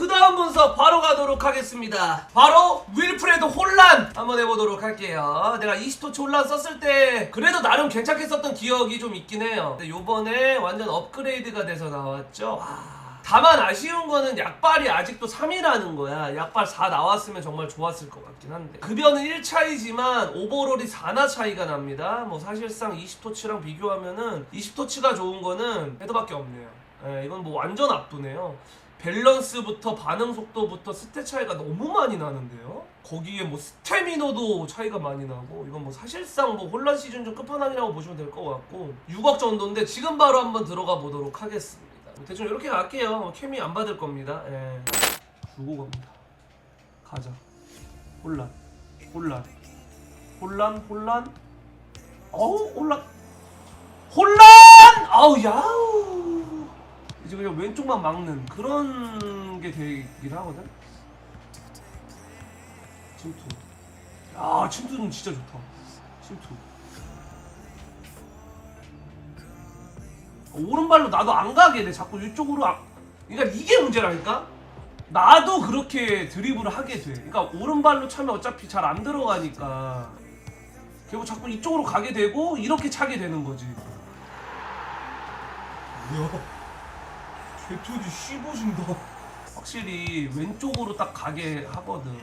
그 다음 분석 바로 가도록 하겠습니다. 바로 윌프레드 혼란 한번 해보도록 할게요. 내가 20토치 혼란 썼을 때 그래도 나름 괜찮게 썼던 기억이 좀 있긴 해요. 근데 요번에 완전 업그레이드가 돼서 나왔죠. 와. 다만 아쉬운 거는 약발이 아직도 3이라는 거야. 약발 4 나왔으면 정말 좋았을 것 같긴 한데. 급여는 1차이지만 오버롤이 4나 차이가 납니다. 뭐 사실상 20토치랑 비교하면은 20토치가 좋은 거는 헤드밖에 없네요. 예, 이건 뭐 완전 압도네요. 밸런스부터 반응 속도부터 스탯 차이가 너무 많이 나는데요. 거기에 뭐 스태미너도 차이가 많이 나고 이건 뭐 사실상 뭐 혼란 시즌 좀 끝판왕이라고 보시면 될 것 같고 6억 정도인데 지금 바로 한번 들어가 보도록 하겠습니다. 대충 이렇게 갈게요. 뭐 케미 안 받을 겁니다. 예. 주고 갑니다. 가자. 혼란. 혼란. 혼란. 혼란. 어우 혼란. 혼란! 아우 야우. 이제 그냥 왼쪽만 막는 그런 게 되긴 하거든. 침투. 야 침투는 진짜 좋다. 침투. 오른발로 나도 안 가게 돼. 자꾸 이쪽으로 안... 그러니까 이게 문제라니까. 나도 그렇게 드리블을 하게 돼. 그러니까 오른발로 차면 어차피 잘 안 들어가니까 결국 자꾸 이쪽으로 가게 되고 이렇게 차게 되는 거지. 뭐야? 개투지 씹어준다. 확실히 왼쪽으로 딱 가게 하거든.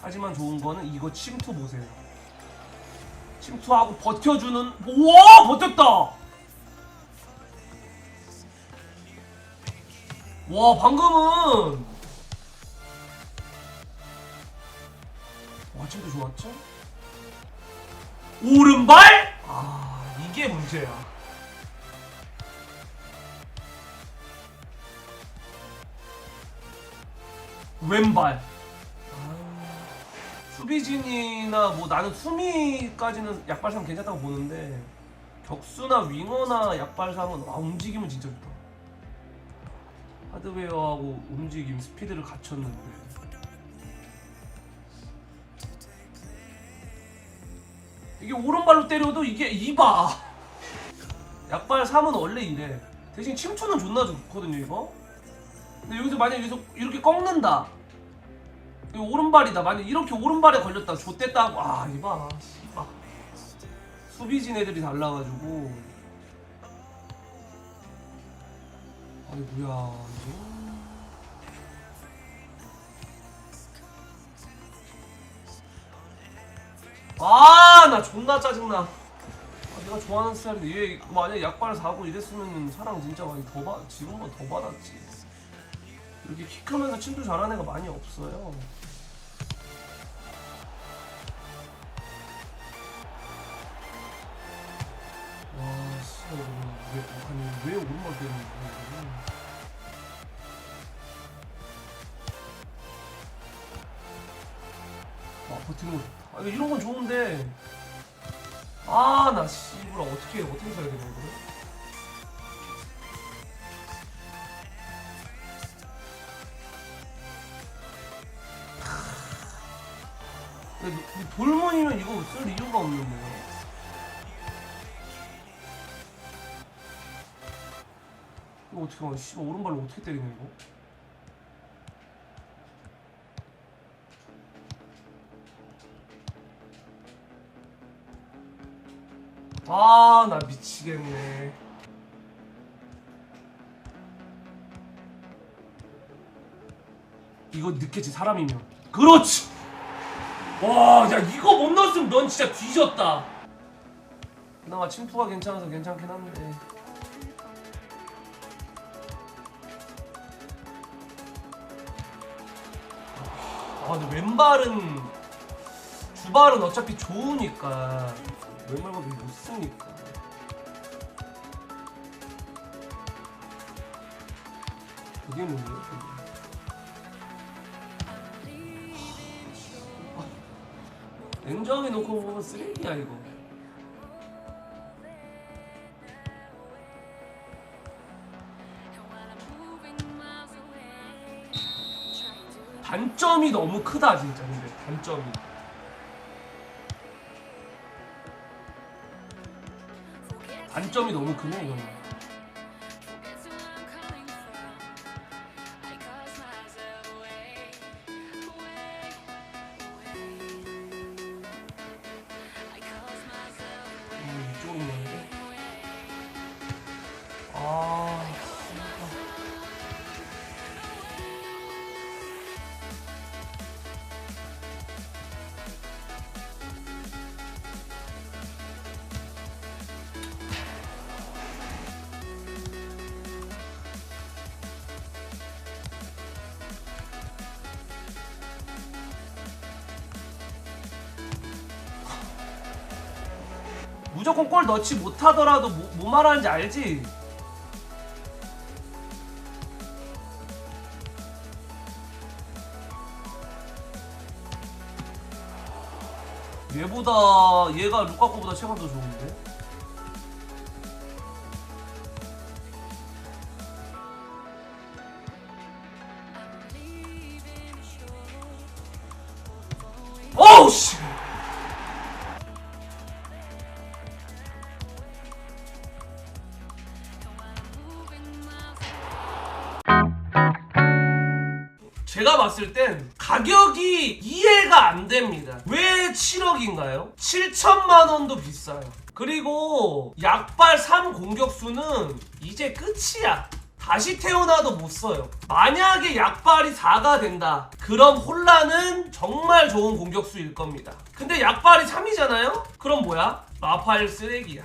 하지만 좋은 거는 이거 침투 보세요. 침투하고 버텨주는 와 버텼다. 와 방금은 와 침투 좋았죠? 오른발? 아 이게 문제야. 왼발. 수비진이나 뭐 나는 수미까지는 약발삼 괜찮다고 보는데 격수나 윙어나 약발삼은 와 움직임은 진짜 좋다. 하드웨어하고 움직임 스피드를 갖췄는데. 이게 오른발로 때려도 이게 이봐. 약발 3은 원래 이래. 대신 침투는 존나 좋거든요 이거. 근데 여기서 만약 여기서 이렇게 꺾는다 오른발이다. 만약 이렇게 오른발에 걸렸다. 좆됐다 하고. 아 이봐. 씨발. 수비진 애들이 달라가지고. 아니 뭐야. 이거? 아 나 존나 짜증나. 아, 내가 좋아하는 스타일인데 얘 만약 약발 사고 이랬으면 사랑 진짜 많이 더 받, 지금보다 더 받았지 이렇게 킥하면서 침도 잘하는 애가 많이 없어요. 와 진짜 이거 왜, 아니 왜 오른발 때리는 거야 이거 아 버티는 거 좋다. 아 이거 이런 건 좋은데. 아 나 씨발 어떻게 어떻게 써야 되는 거야 돌문이면 이거 쓸 이유가 없는데요. 이거 어떻게 하냐 씨발 오른발로 어떻게 때리냐 이거? 아 나 미치겠네. 이거 늦겠지 사람이면. 그렇지 와 야 이거 못 넣었으면 넌 진짜 뒤졌다. 그나마 침투가 괜찮아서 괜찮긴 한데. 아 근데 왼발은 주발은 어차피 좋으니까. 왼발보다 못 쓰니까. 그게 문제야 냉정하게 놓고 보면 쓰레기야 이거. 단점이 너무 크다 진짜. 근데 단점이. 단점이 너무 크네 이거는 무조건 골 넣지 못하더라도 뭐, 뭐 말하는지 알지? 얘보다 얘가 루카쿠보다 체감 더 좋은데? 제가 봤을 땐 가격이 이해가 안 됩니다. 왜 7억인가요? 7천만 원도 비싸요. 그리고 약발 3 공격수는 이제 끝이야. 다시 태어나도 못 써요. 만약에 약발이 4가 된다. 그럼 혼란은 정말 좋은 공격수일 겁니다. 근데 약발이 3이잖아요? 그럼 뭐야? 라파엘 쓰레기야.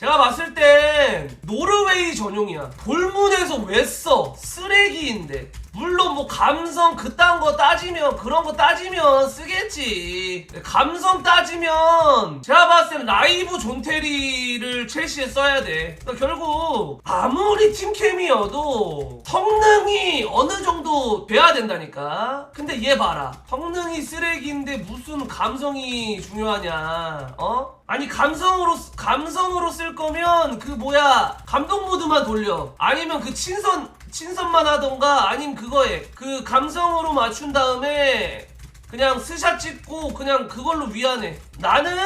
제가 봤을 땐 노르웨이 전용이야. 돌문에서 왜 써? 쓰레기인데. 물론 뭐 감성 그딴 거 따지면 그런 거 따지면 쓰겠지. 감성 따지면 제가 봤을 땐 라이브 존테리를 첼시에 써야 돼. 그러니까 결국 아무리 팀캠이어도 성능이 어느 정도 돼야 된다니까. 근데 얘 봐라. 성능이 쓰레기인데 무슨 감성이 중요하냐? 어? 아니 감성으로 감성으로 쓸 거면 그 뭐야 감동 모드만 돌려. 아니면 그 친선 친선만 하던가 아니면 그거에 그 감성으로 맞춘 다음에 그냥 스샷 찍고 그냥 그걸로 위안해. 나는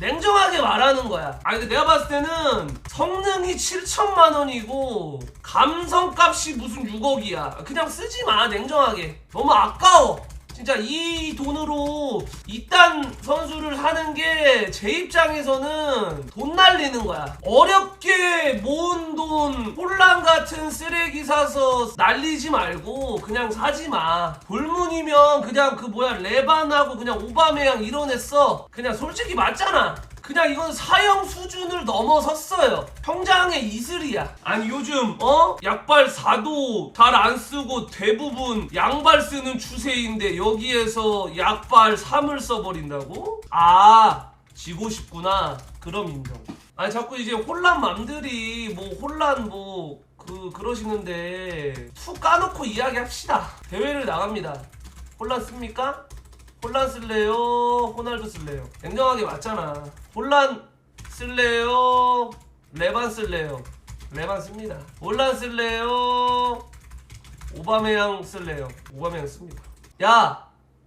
냉정하게 말하는 거야. 아니 근데 내가 봤을 때는 성능이 7천만 원이고 감성값이 무슨 6억이야. 그냥 쓰지 마 냉정하게. 너무 아까워 진짜 이 돈으로 이딴 선수를 사는 게 제 입장에서는 돈 날리는 거야. 어렵게 모은 돈 홀란 같은 쓰레기 사서 날리지 말고 그냥 사지 마. 볼문이면 그냥 그 뭐야 레반하고 그냥 오바메양 이런 애 써. 그냥 솔직히 맞잖아. 그냥 이건 사형 수준을 넘어섰어요. 평장의 이슬이야. 아니 요즘 어 약발 4도 잘 안 쓰고 대부분 양발 쓰는 추세인데 여기에서 약발 3을 써버린다고? 아 지고 싶구나. 그럼 인정. 아니 자꾸 이제 혼란 맘들이 뭐 혼란 뭐 그 그러시는데 툭 까놓고 이야기합시다. 대회를 나갑니다. 혼란 씁니까? 혼란 쓸래요? 호날두 쓸래요? 냉정하게 맞잖아. 혼란 쓸래요? 레반 쓸래요? 레반 씁니다. 혼란 쓸래요? 오바메양 쓸래요? 오바메양 씁니다. 야,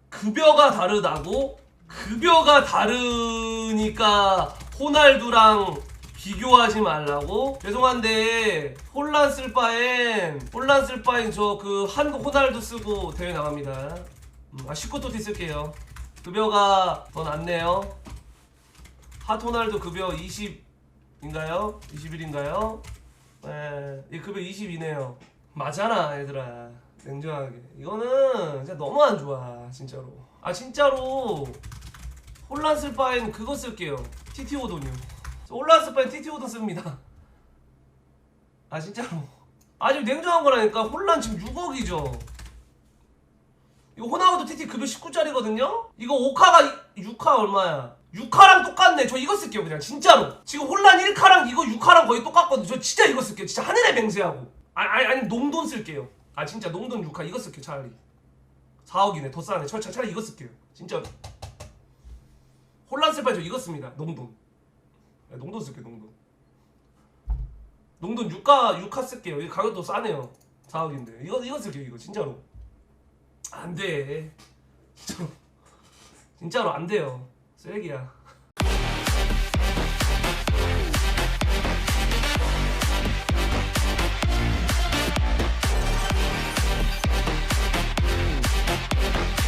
급여가 다르다고? 급여가 다르니까 호날두랑 비교하지 말라고? 죄송한데 혼란 쓸 바엔 혼란 쓸 바엔 저 그 한국 호날두 쓰고 대회 나갑니다. 음, 아 19토티 쓸게요. 급여가 더 낫네요. 핫호날두 급여 20인가요? 21인가요? 네, 이 급여 22네요. 맞잖아, 얘들아. 냉정하게. 이거는 진짜 너무 안 좋아, 진짜로. 아, 진짜로. 혼란 쓸 바엔 그거 쓸게요. TTO 돈이요. 혼란 쓸 바엔 TTO 돈 씁니다. 아, 진짜로. 아주 냉정한 거라니까. 혼란 지금 6억이죠. 이거 호나우드 TT 급여 19짜리거든요? 이거 5카가 6카 얼마야? 6카랑 똑같네. 저 이거 쓸게요, 그냥. 진짜로. 지금 혼란 1카랑 이거 6카랑 거의 똑같거든요. 저 진짜 이거 쓸게요. 진짜 하늘의 맹세하고. 아니, 아니, 아니, 농돈 쓸게요. 아, 진짜 농돈 6카 이거 쓸게요, 차라리. 4억이네. 더 싸네. 저 차- 차라리 이거 쓸게요. 진짜. 혼란 쓸 바에 저 이거 씁니다. 농돈. 네, 농돈 쓸게요, 농돈. 농돈 6카, 6카 쓸게요. 이 가격도 싸네요. 4억인데. 이거, 이거 쓸게요, 이거. 진짜로. 안 돼. 진짜로. 진짜로 안 돼요. 쓰레기야.